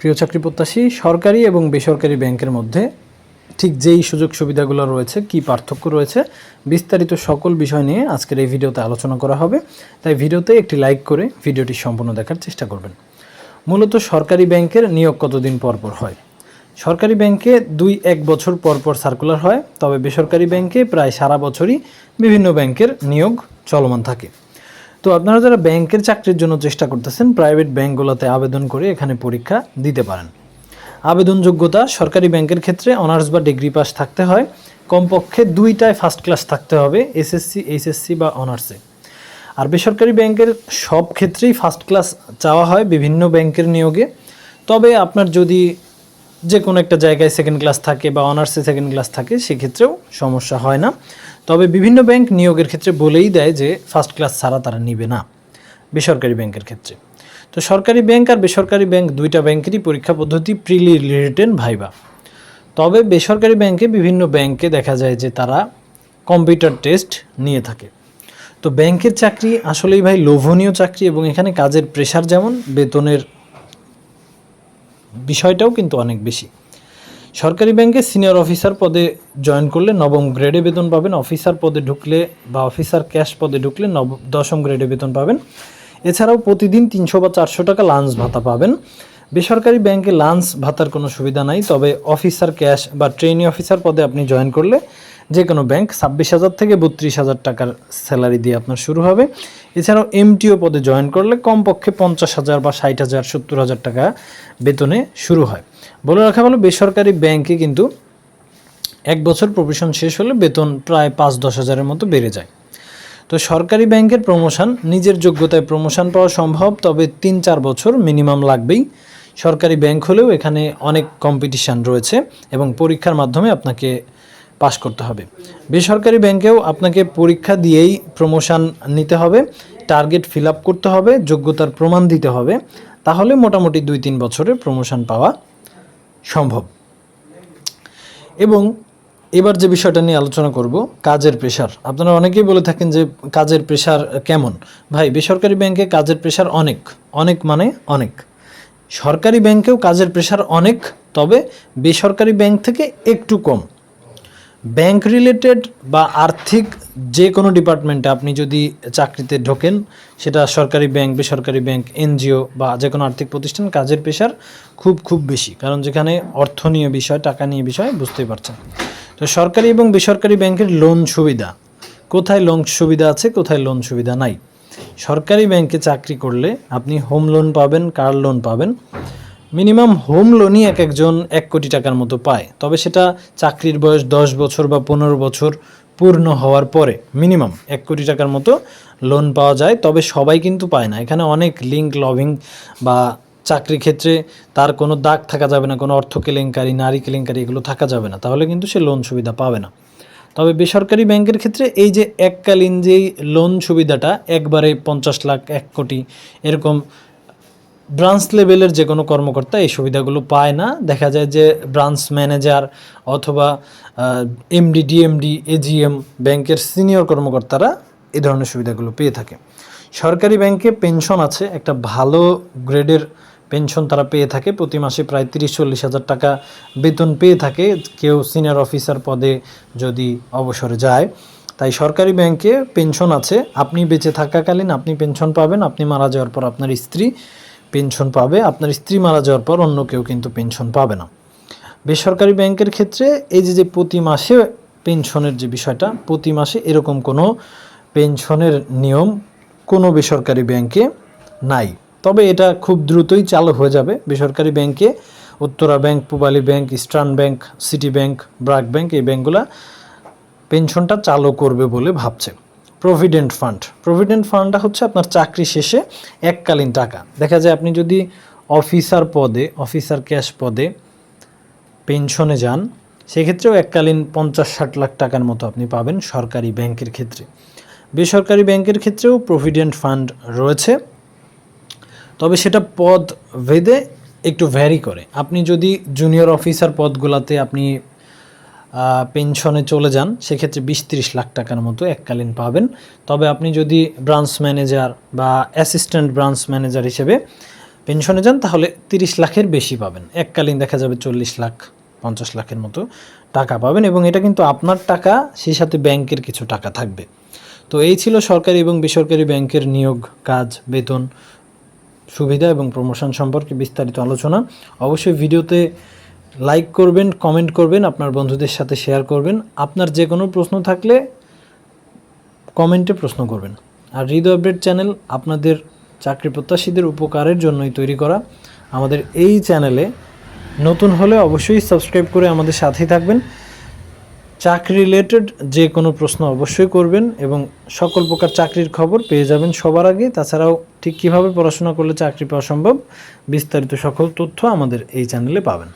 প্রিয় চাকরি প্রত্যাশী, সরকারি এবং বেসরকারি ব্যাংকের মধ্যে ঠিক যেই সুযোগ সুবিধাগুলো রয়েছে, কি পার্থক্য রয়েছে, বিস্তারিত সকল বিষয় নিয়ে আজকের এই ভিডিওতে আলোচনা করা হবে। তাই ভিডিওতে একটি লাইক করে ভিডিওটি সম্পূর্ণ দেখার চেষ্টা করবেন। মূলত সরকারি ব্যাংকের নিয়োগ কতদিন পর পর হয়? সরকারি ব্যাংকে দুই এক বছর পর পর সার্কুলার হয়, তবে বেসরকারি ব্যাংকে প্রায় সারা বছরই বিভিন্ন ব্যাংকের নিয়োগ চলমান থাকে। তো আপনারা যারা ব্যাংকের চাকরির জন্য চেষ্টা করতেছেন প্রাইভেট ব্যাংকগুলোতে আবেদন করে এখানে পরীক্ষা দিতে পারেন। আবেদন যোগ্যতা সরকারি ব্যাংকের ক্ষেত্রে অনার্স বা ডিগ্রি পাস থাকতে হয়। কমপক্ষে দুইটায় ফার্স্ট ক্লাস থাকতে হবে, এসএসসি, এইচএসসি বা অনার্সে আর বেসরকারি ব্যাংকের সব ক্ষেত্রেই ফার্স্ট ক্লাস চাওয়া হয় বিভিন্ন ব্যাংকের নিয়োগে। তবে আপনার যদি যে কোনো একটা জায়গায় সেকেন্ড ক্লাস থাকে বা অনার্সে সেকেন্ড ক্লাস থাকে, সেক্ষেত্রেও সমস্যা হয় না। তবে বিভিন্ন ব্যাংক নিয়োগের ক্ষেত্রে বলেই দেয় যে ফার্স্ট ক্লাস ছাড়া তারা নিবে না, বেসরকারি ব্যাংকের ক্ষেত্রে। তো সরকারি ব্যাংক আর বেসরকারি ব্যাংক দুইটা ব্যাংকেরই পরীক্ষা পদ্ধতি প্রিলি রিটেন ভাইবা। তবে বেসরকারি ব্যাংকে বিভিন্ন ব্যাংকে দেখা যায় যে তারা কম্পিউটার টেস্ট নিয়ে থাকে। তো ব্যাংকের চাকরি আসলেই ভাই লোভনীয় চাকরি এবং এখানে কাজের প্রেশার যেমন, বেতনের বিষয়টাও কিন্তু অনেক বেশি। সরকারি ব্যাংকে সিনিয়র অফিসার পদে জয়েন করলে নবম গ্রেডে বেতন পাবেন। অফিসার পদে ঢুকলে বা অফিসার ক্যাশ পদে ঢুকলে নব, দশম গ্রেডে বেতন পাবেন। এছাড়াও প্রতিদিন তিনশো বা চারশো টাকা লাঞ্চ ভাতা পাবেন। বেসরকারি ব্যাংকে লাঞ্চ ভাতার কোনো সুবিধা নাই, তবে অফিসার ক্যাশ বা ট্রেনি অফিসার পদে আপনি জয়েন করলে যে কোনো ব্যাংক ছাব্বিশ হাজার থেকে বত্রিশ হাজার টাকার স্যালারি দিয়ে আপনার শুরু হবে। এছাড়াও এমটিও পদে জয়েন করলে কমপক্ষে পঞ্চাশ হাজার বা ষাট হাজার, সত্তর হাজার টাকা বেতনে শুরু হয়। বলে রাখা ভালো বেসরকারি ব্যাংকে কিন্তু এক বছর প্রফেশন শেষ হলে বেতন প্রায় পাঁচ দশ হাজারের মতো বেড়ে যায়। তো সরকারি ব্যাংকের প্রমোশন নিজের যোগ্যতায় প্রমোশন পাওয়া সম্ভব, তবে তিন চার বছর মিনিমাম লাগবেই। সরকারি ব্যাংক হলেও এখানে অনেক কম্পিটিশান রয়েছে এবং পরীক্ষার মাধ্যমে আপনাকে পাশ করতে হবে। বেসরকারি ব্যাংকেও আপনাকে পরীক্ষা দিয়েই প্রমোশন নিতে হবে টার্গেট ফিল করতে হবে, যোগ্যতার প্রমাণ দিতে হবে। তাহলে মোটামুটি দুই তিন বছরে প্রমোশন পাওয়া সম্ভব। এবং এবার যে বিষয়টা নিয়ে আলোচনা করব, কাজের প্রেশার আপনারা অনেকেই বলে থাকেন যে কাজের প্রেশার কেমন? ভাই, বেসরকারি ব্যাংকে কাজের প্রেশার অনেক। অনেক মানে অনেক। সরকারি ব্যাংকেও কাজের প্রেশার অনেক, তবে বেসরকারি ব্যাংক থেকে একটু কম। ব্যাংক রিলেটেড বা আর্থিক যে কোনো ডিপার্টমেন্টে আপনি যদি চাকরিতে ঢোকেন, সেটা সরকারি ব্যাংক বেসরকারি ব্যাংক এনজিও বা যে কোনো আর্থিক প্রতিষ্ঠান, কাজের পেশার খুব খুব বেশি। কারণ যেখানে অর্থ নিয়ে বিষয়, টাকা নিয়ে বিষয়, বুঝতেই পারছেন। তো সরকারি এবং বেসরকারি ব্যাংকের লোন সুবিধা। কোথায় লোন সুবিধা আছে, কোথায় লোন সুবিধা নাই? সরকারি ব্যাংকে চাকরি করলে আপনি হোম লোন পাবেন কার লোন পাবেন। মিনিমাম হোম লোনই এক একজন এক কোটি টাকার মতো পায়। তবে সেটা চাকরির বয়স দশ বছর বা পনেরো বছর পূর্ণ হওয়ার পরে মিনিমাম এক কোটি টাকার মতো লোন পাওয়া যায়, তবে সবাই কিন্তু পায় না। এখানে অনেক লিঙ্ক লভিং বা চাকরি ক্ষেত্রে তার কোনো দাগ থাকা যাবে না, কোনো অর্থ কেলেঙ্কারি, নারী কেলেঙ্কারি এগুলো থাকা যাবে না, তাহলে কিন্তু সে লোন সুবিধা পাবে না। তবে বেসরকারি ব্যাংকের ক্ষেত্রে এই যে এককালীন যেই লোন সুবিধাটা, একবারে পঞ্চাশ লাখ, এক কোটি, এরকম ব্রাঞ্চ লেভেলের যে কোনো কর্মকর্তা এই সুবিধাগুলো পায় না। দেখা যায় যে ব্রাঞ্চ ম্যানেজার অথবা এমডি ডিএমডি এজিএম ব্যাংকের সিনিয়র কর্মকর্তারা এই ধরনের সুবিধাগুলো পেয়ে থাকে। সরকারি ব্যাংকে পেনশন আছে, একটা ভালো গ্রেডের পেনশন তারা পেয়ে থাকে। প্রতি মাসে প্রায় তিরিশ চল্লিশ হাজার টাকা বেতন পেয়ে থাকে। কেউ সিনিয়র অফিসার পদে যদি অবসরে যায়। তাই সরকারি ব্যাংকে পেনশন আছে। আপনি বেঁচে থাকাকালীন আপনি পেনশন পাবেন, আপনি মারা যাওয়ার পর আপনার স্ত্রী পেনশন পাবে, আপনার স্ত্রী মারা যাওয়ার পর অন্য কেউ কিন্তু পেনশন পাবে না। বেসরকারি ব্যাংকের ক্ষেত্রে এই যে যে প্রতি মাসে পেনশনের যে বিষয়টা, প্রতি মাসে এরকম কোনো পেনশনের নিয়ম কোনো বেসরকারি ব্যাংকে নাই। তবে এটা খুব দ্রুতই চালু হয়ে যাবে। বেসরকারি ব্যাংকে Uttara Bank, Pubali Bank, Eastern Bank, City Bank, BRAC Bank, এই ব্যাংকগুলা পেনশনটা চালু করবে বলে ভাবছে। প্রভিডেন্ট ফান্ড প্রভিডেন্ট ফান্ডটা হচ্ছে আপনার চাকরি শেষে এককালীন টাকা। দেখা যায় আপনি যদি অফিসার পদে, অফিসার ক্যাশ পদে পেনশনে যান, সেক্ষেত্রেও এককালীন পঞ্চাশ ষাট লাখ টাকার মতো আপনি পাবেন সরকারি ব্যাংকের ক্ষেত্রে। বেসরকারি ব্যাংকের ক্ষেত্রেও প্রভিডেন্ট ফান্ড রয়েছে। তবে সেটা পদ ভেদে একটু ভ্যারি করে। আপনি যদি জুনিয়র অফিসার পদগুলাতে আপনি পেনশনে চলে যান, সেক্ষেত্রে বিশ তিরিশ লাখ টাকার মতো এককালীন পাবেন। তবে আপনি যদি ব্রাঞ্চ ম্যানেজার বা অ্যাসিস্ট্যান্ট ব্রাঞ্চ ম্যানেজার হিসেবে পেনশনে যান, তাহলে তিরিশ লাখের বেশি পাবেন। এককালীন দেখা যাবে চল্লিশ লাখ, পঞ্চাশ লাখের মতো টাকা পাবেন এবং এটা কিন্তু আপনার টাকা, সেই সাথে ব্যাংকের কিছু টাকা থাকবে। তো এই ছিল সরকারি এবং বেসরকারি ব্যাংকের নিয়োগ, কাজ, বেতন, সুবিধা এবং প্রমোশন সম্পর্কে বিস্তারিত আলোচনা। অবশ্যই ভিডিওতে লাইক করবেন কমেন্ট করবেন, আপনার বন্ধুদের সাথে শেয়ার করবেন। আপনার যে কোনো প্রশ্ন থাকলে কমেন্টে প্রশ্ন করবেন। আর হৃদয় আপডেট চ্যানেল আপনাদের চাকরি প্রত্যাশীদের উপকারের জন্যই তৈরি করা। আমাদের এই চ্যানেলে নতুন হলে অবশ্যই সাবস্ক্রাইব করে আমাদের সাথেই থাকবেন। চাকরি রিলেটেড যে কোনো প্রশ্ন অবশ্যই করবেন এবং সকল প্রকার চাকরির খবর পেয়ে যাবেন সবার আগে। তাছাড়াও ঠিক কীভাবে পড়াশোনা করলে চাকরি পাওয়া সম্ভব, বিস্তারিত সকল তথ্য আমাদের এই চ্যানেলে পাবেন।